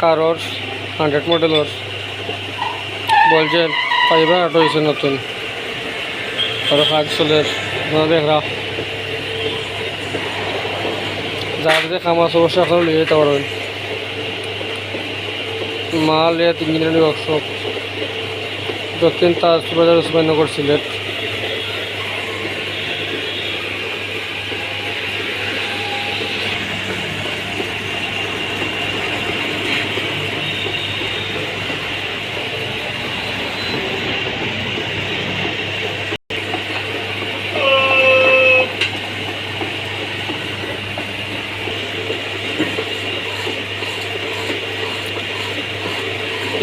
কারোর হান্ড্রেড মডেলের বলছেন ফাইবার আটো হয়েছে নতুন। আর কাজ চলে দেখরা যার যে খাম আছে অবশ্যই আপনারা লিয়ে যেতে পারবেন। মাল এত ইঞ্জিনিয়ারিং ওয়ার্কশপ দক্ষিণ তাজ বাজার উসমাননগর সিলেট।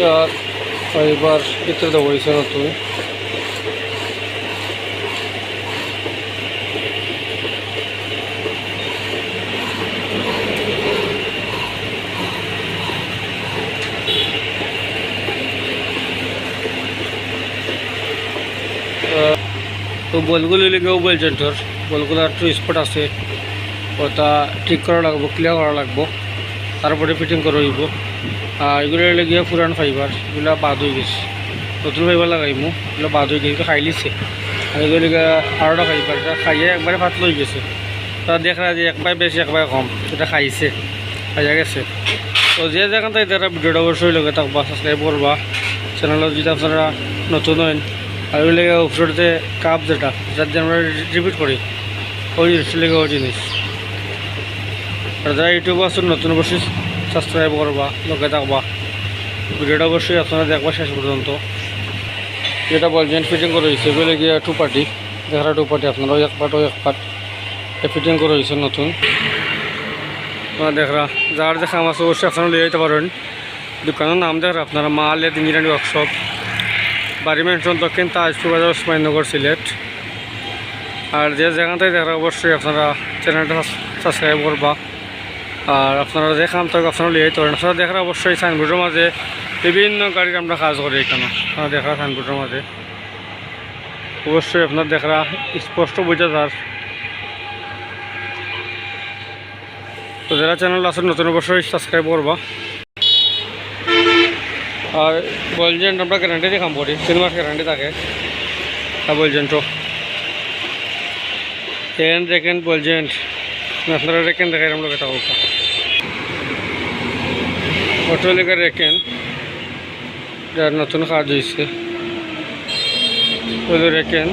আর এবার ভিতরে হয়েছে নতুন। আহ, তো বলগুলো লেগেও বলছেন তোর। বলগুলো একটু স্পট আছে। ওটা ঠিক করা লাগবো ক্লিয়ার করা লাগবো। তারপরে ফিটিং করে হইব। আর এগুলো লেগে পুরান ফাইবার এগুলো বাদ হয়ে গেছে। নতুন ফাইবার লাগাইমু এগুলো বাদ হয়ে গেছে, খাই লিছে। আর এগুলো আরোটা ফাইবার এটা খাইয়ে একবারে পাতলা হয়ে গেছে। তা দেখা যে একবার বেশি একবার কম, এটা খাইছে, খাইয়া গেছে। তো যে যেখান থেকে তারা ভিডিওটা অবশ্যই লগে থাকবা সাবস্ক্রাইব করবা। চ্যানেলত যদি আপনারা নতুন হন আর ওই লেগে উপরে কাপ যেটা যেটা দিয়ে আমরা রিপিট করি, ওই লেগে ওই জিনিস। আর যারা ইউটিউব আছেন, নতুন অবশ্যই সাবস্ক্রাইব করবা, লগে থাকবা। ভিডিওটা অবশ্যই আপনারা দেখবা শেষ পর্যন্ত। যেটা বলছেন ফিটিং করে হয়েছে, এগুলো গিয়ে টু পার্টি দেখারা টু পার্টি আপনারা এক পার্ট এক পার্ট ফিটিং করে হয়েছে নতুন। আপনারা দেখরা, যার দেখা আমার আছে অবশ্যই আপনারা লিয়ে যেতে পারেন। দোকানের নাম দেখরা, আপনারা মাল এদ ইঞ্জিনিয়ারিং ওয়ার্কশপ বাড়ি মেনশন দক্ষিণ তাজপুর বাজার ওসমাননগর সিলেট। আর যে যেখান থেকে দেখা অবশ্যই আপনারা চ্যানেলটা সাবস্ক্রাইব করবা। আর আপনারা কাম থাকুক আপনারা লিয়ে পারেন আপনারা দেখার অবশ্যই সাইনবোর্ডের মাঝে বিভিন্ন গাড়ির আমরা কাজ করি এখানে। আপনারা দেখা সাইনবোর্ডের মাঝে। অবশ্যই আপনার দেখা স্পষ্ট বোঝা যার। তো যারা চ্যানেল আছে নতুন অবশ্যই সাবস্ক্রাইব করবা। আর বলছেন আমরা গ্যারান্টি কাম করি। তিন মাস গ্যারান্টি থাকে। তা বলছেন তো। সেকেন্ড বলছেন আপনারা রেখেন দেখাই, আমরা কথা বলতাম অটো লেগে রেখেন। যার নতুন কাজ হয়েছে। ওগুলো রেখেন।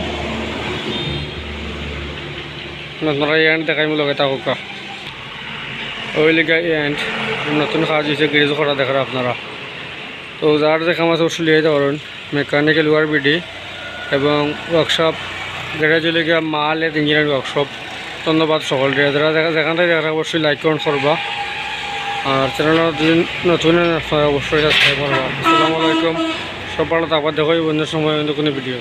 আপনারা এন্ড দেখাই লগে থাকুকা। ওই লেগে এন্ড নতুন কাজ হয়েছে, গ্রিজ করা দেখার আপনারা। তো যার দেখা মাছ অবশ্যই লিয়ে যেতে পারেন মেকানিক্যাল ওয়ার বিডি এবং ওয়ার্কশপ গ্যারেজ লেগে মাল ইঞ্জিনিয়ারিং ওয়ার্কশপ ধন্যবাদ সকল যারা দেখা যেখান দেখা অবশ্যই লাইক করবা। আর চ্যানেল নতুন আপনারা অবশ্যই সাবস্ক্রাইব করবা আসসালামু আলাইকুম। সব ভালো দেখো বন্ধুর সময় অন্য কোনো ভিডিও